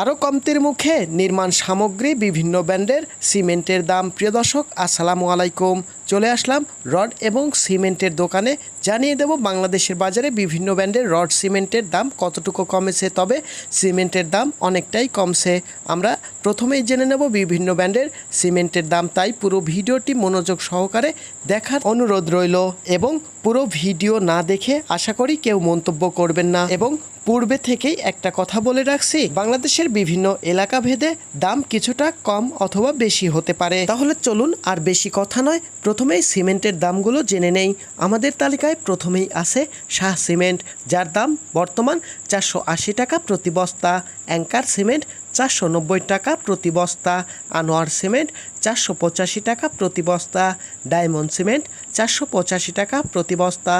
আরও কমতির মুখে নির্মাণ সামগ্রী বিভিন্ন ব্র্যান্ডের সিমেন্টের দাম। প্রিয় দর্শক, আসসালামু আলাইকুম। চলে আসলাম রড এবং সিমেন্টের দোকানে। জানিয়ে দেব, বাংলাদেশের বাজারে বিভিন্ন ব্র্যান্ডের রড সিমেন্টের দাম কতটুকু কমেছে, তবে সিমেন্টের দাম অনেকটাই কমছে। আমরা প্রথমেই জেনে নেব বিভিন্ন ব্র্যান্ডের সিমেন্টের দাম, তাই পুরো ভিডিওটি মনোযোগ সহকারে দেখার অনুরোধ রইল। এবং পুরো ভিডিও না দেখে আশা করি কেউ মন্তব্য করবেন না। এবং পূর্বে থেকেই একটা কথা বলে রাখছি, বাংলাদেশের বিভিন্ন এলাকা ভেদে দাম কিছুটা কম অথবা বেশি হতে পারে। তাহলে চলুন আর বেশি কথা নয়, প্রথমেই সিমেন্টের দামগুলো জেনে নেই। আমাদের তালিকায় প্রথমেই আছে শাহ সিমেন্ট, যার দাম বর্তমান চারশো আশি টাকা প্রতি বস্তা। অ্যাঙ্কার সিমেন্ট চারশো নব্বই টাকা প্রতি বস্তা, আনোয়ার সিমেন্ট চারশো পঁচাশি টাকা প্রতি বস্তা, ডায়মন্ড সিমেন্ট চারশো পঁচাশি টাকা প্রতি বস্তা,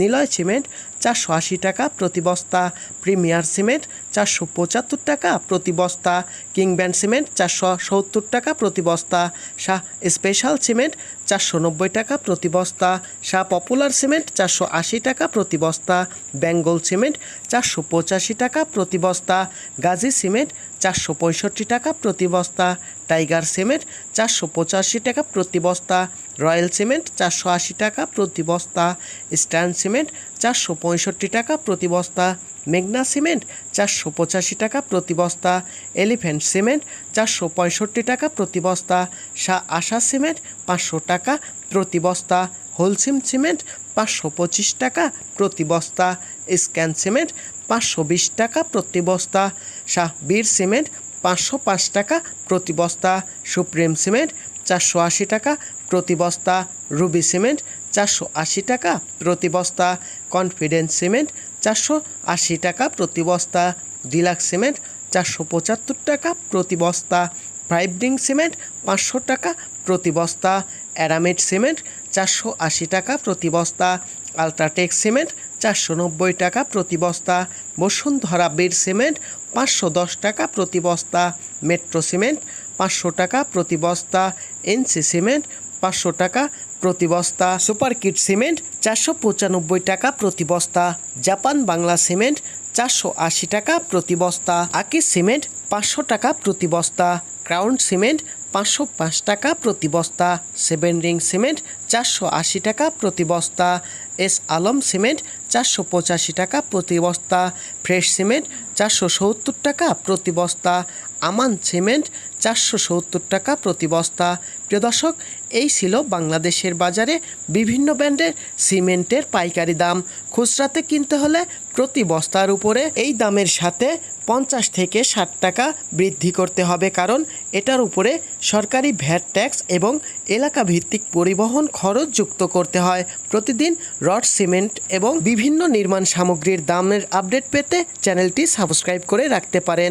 নিলয় সিমেন্ট চারশো আশি টাকা প্রতি বস্তা, প্রিমিয়ার সিমেন্ট চারশো পঁচাত্তর টাকা প্রতি বস্তা কিংব্যান্ড সিমেন্ট চারশো সত্তর টাকা প্রতি বস্তা, শাহ স্পেশাল সিমেন্ট চারশো নব্বই টাকা প্রতি বস্তা, শাহ পপুলার সিমেন্ট চারশো আশি টাকা প্রতি বস্তা, বেঙ্গল সিমেন্ট চারশো পঁচাশি টাকা প্রতি বস্তা, গাজী সিমেন্ট চারশো পঁয়ষট্টি টাকা প্রতি বস্তা, টাইগার সিমেন্ট চারশো পঁচাশি টাকা প্রতি বস্তা রয়্যাল সিমেন্ট চারশো আশি টাকা, প্রতি বস্তা স্ট্যান্ড সিমেন্ট চারশো পঁয়ষট্টি টাকা, প্রতি বস্তা মেঘনা সিমেন্ট চারশো পঁচাশি টাকা, প্রতি বস্তা এলিফ্যান্ট সিমেন্ট চারশো পঁয়ষট্টি টাকা, প্রতি বস্তা শাহ আশা সিমেন্ট পাঁচশো টাকা, প্রতি বস্তা হোলসিম সিমেন্ট পাঁচশো পঁচিশ টাকা, প্রতি বস্তা স্ক্যান সিমেন্ট পাঁচশো বিশ টাকা, প্রতি বস্তা শাহ বীর সিমেন্ট পাঁচশো পাঁচ টাকা, প্রতি বস্তা সুপ্রিম সিমেন্ট চারশো আশি টাকা, প্রতি বস্তা রুবি সিমেন্ট চারশো আশি টাকা, প্রতি বস্তা কনফিডেন্স সিমেন্ট চারশো আশি টাকা, প্রতি বস্তা ডিলাক্স সিমেন্ট চারশো পঁচাত্তর টাকা, প্রতি বস্তা ফাইভডিং সিমেন্ট পাঁচশো টাকা, প্রতি বস্তা অ্যারামিড সিমেন্ট চারশো আশি টাকা, প্রতি বস্তা আলট্রাটেক সিমেন্ট চারশো নব্বই টাকা, প্রতি বস্তা বসুন্ধরা বীর সিমেন্ট পাঁচশো দশ টাকা, প্রতি বস্তা মেট্রো সিমেন্ট পাঁচশো টাকা, প্রতি বস্তা এনসি সিমেন্ট পাঁচশো টাকা, প্রতি বস্তা সুপার কিট সিমেন্ট চারশো পঁচানব্বই টাকা, প্রতি বস্তা জাপান বাংলা সিমেন্ট চারশো আশি টাকা, প্রতি বস্তা আকিস সিমেন্ট পাঁচশো টাকা, প্রতি বস্তা ক্রাউন সিমেন্ট পাঁচশো পাঁচ টাকা, প্রতি বস্তা সেভেন রিং সিমেন্ট চারশো আশি টাকা, প্রতি বস্তা এস আলম সিমেন্ট চারশো পঁচাশি টাকা, প্রতি বস্তা ফ্রেশ সিমেন্ট চারশো সত্তর টাকা, প্রতি বস্তা আমান সিমেন্ট চারশো সত্তর টাকা প্রতি বস্তা। প্রিয় দর্শক, এই ছিল বাংলাদেশের বাজারে বিভিন্ন ব্র্যান্ডের সিমেন্টের পাইকারি দাম। খুচরাতে কিনতে হলে প্রতি বস্তার উপরে এই দামের সাথে পঞ্চাশ থেকে ষাট টাকা বৃদ্ধি করতে হবে, কারণ এটার উপরে সরকারি ভ্যাট ট্যাক্স এবং এলাকা ভিত্তিক পরিবহন খরচ যুক্ত করতে হয়। প্রতিদিন রড সিমেন্ট এবং বিভিন্ন নির্মাণ সামগ্রীর দামের আপডেট পেতে চ্যানেলটি সাবস্ক্রাইব করে রাখতে পারেন।